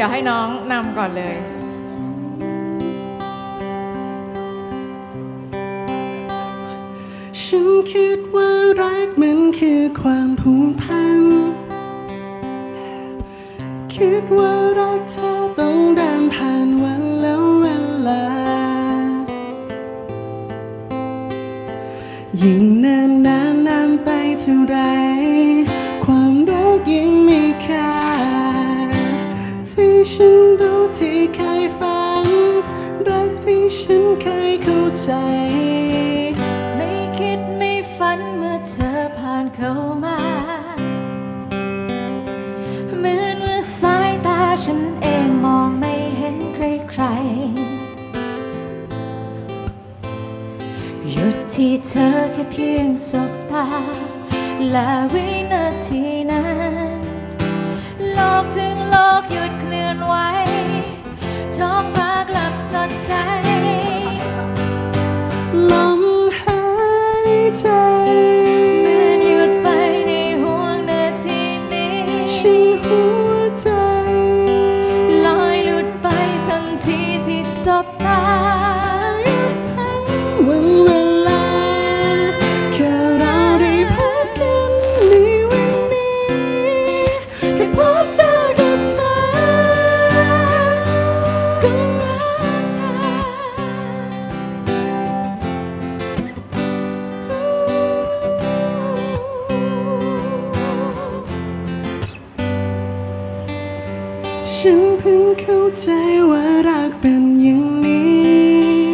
ดี๋ยวให้น้องนำก่อนเลยฉันคิดว่ารักมันคือความผูกพัน คิดว่ารักเธอต้องเดินผ่านวันแล้วเวลา ยิ่งนานนานนานไปเท่าไร ที่ฉันรู้ที่เคยฝัน รักที่ฉันเคยเข้าใจ ไม่คิดไม่ฝันเมื่อเธอผ่านเข้ามาเหมือนว่าสายตาฉันเองมองไม่เห็นใครๆหยุดที่เธอแค่เพียงสบตา และวินาทีนั้น โลกถึงโลกหยุดเคลื่อนไหวท้องฟ้ากลับสดใส ลมหายใจ ฉันเพิ่งเข้าใจว่ารักเป็นอย่างนี้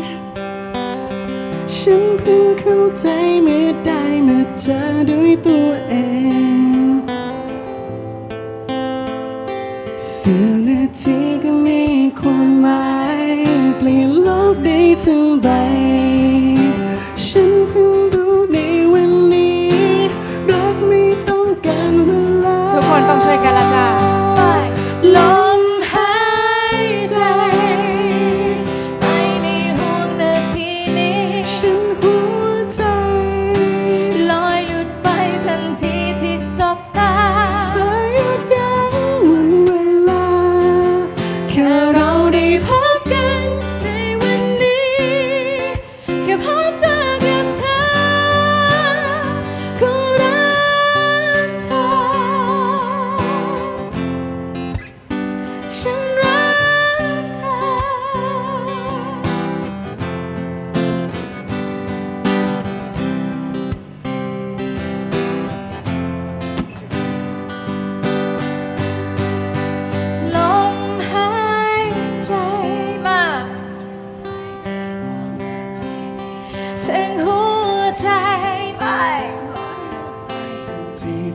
ฉันเพิ่งเข้าใจเมื่อได้มาเจอด้วยตัวเอง เสี้ยวนาทีก็มีความหมายเปลี่ยนโลกได้ทั้งใบ ฉันเพิ่ง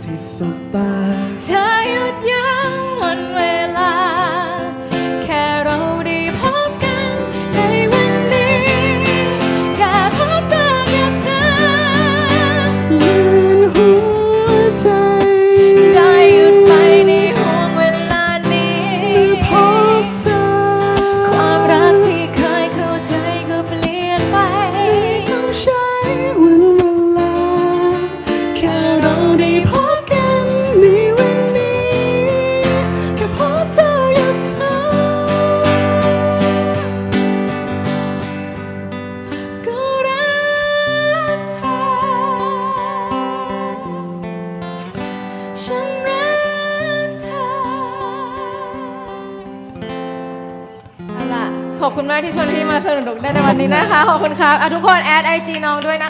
ทีที่สบตาเธอหยุดยั้ ขอบคุณมากที่ชวนพี่มาสนุกได้ในวันนี้นะคะ ขอบคุณครับอะทุกคนแอดไอจีน้องด้วยนะคะ